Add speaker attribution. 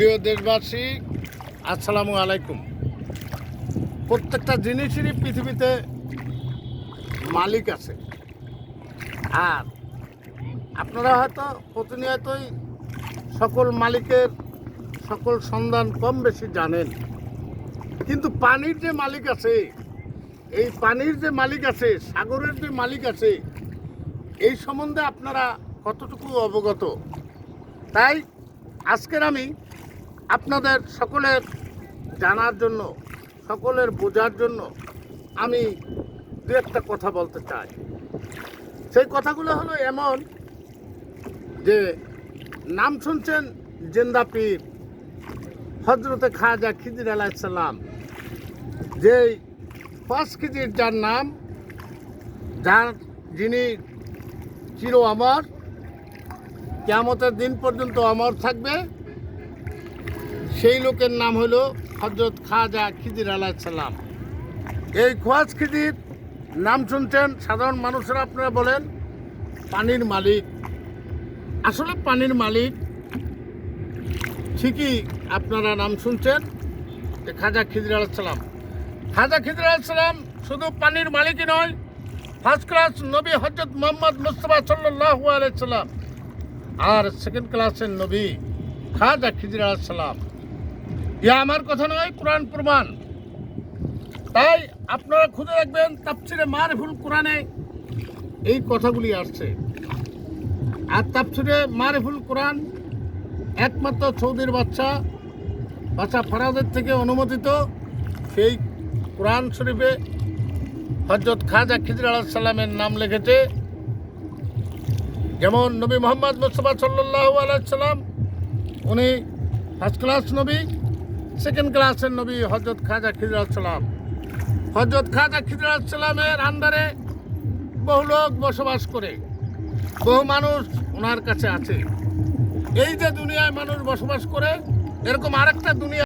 Speaker 1: প্রিয় দেশবাসী, আসসালামু আলাইকুম। প্রত্যেকটা জিনিসেরই পৃথিবীতে মালিক আছে। আর আপনারা হয়তো প্রতিনিয়তই সকল মালিকের, সকল সন্ধান কম বেশি জানেন। কিন্তু পানির যে মালিক আছে, এই পানির যে মালিক আছে, সাগরের যে মালিক আছে, এই সম্বন্ধে আপনারা কতটুকু অবগত? তাই আজকের আমি আপনাদের সকলের জানার জন্য, সকলের বোঝার জন্য আমি দু একটা কথা বলতে চাই। সেই কথাগুলো হলো এমন যে নাম শুনছেন জেন্দা পীর হজরতে খাজা খিদির আলাইসাল্লাম যেই পাঁচ খিদির যার নাম, যার যিনি চির অমর, কেয়ামতের দিন পর্যন্ত অমর থাকবে সেই লোকের নাম হলো হজরত খাজা খিদির আলাইসাল্লাম এই খোয়াজ খিদির নাম শুনছেন সাধারণ মানুষরা আপনারা বলেন, পানির মালিক। আসলে পানির মালিক ঠিকই আপনারা নাম শুনছেন, যে খাজা খিদির আলাইসাল্লাম খাজা খিদির আলাইসাল্লাম শুধু পানির মালিকই নয় ফার্স্ট ক্লাস নবী হজরত মোহাম্মদ মুস্তফা সাল্লাহ আলাইসাল্লাম আর সেকেন্ড ক্লাসের নবী খাজা খিজির সালাম। ইয়া আমার কথা নয় কোরআন প্রমাণ। তাই আপনারা খুঁজে রাখবেন তাপসিরে মারিফুল কোরআনে এই কথাগুলি আসছে। আর তাপসিরে মারিফুল কোরআন একমাত্র সৌদির বাচ্চা বাচ্চা ফারাদের থেকে অনুমোদিত। সেই কোরআন শরীফে হজরত খাজা খিজির সালামের নাম লিখেছে, যেমন নবী মোহাম্মদ মুস্তফা সাল্লাহ আলাইসাল্লাম উনি ফার্স্ট ক্লাস নবী। সেকেন্ড ক্লাসের নবী হজরত খাজা খিজরাত সালাম। হজরত খাজা খিজরাত সালামের আন্ডারে বহু লোক বসবাস করে, বহু মানুষ ওনার কাছে আছে। এই যে দুনিয়ায় মানুষ বসবাস করে, এরকম আরেকটা দুনিয়া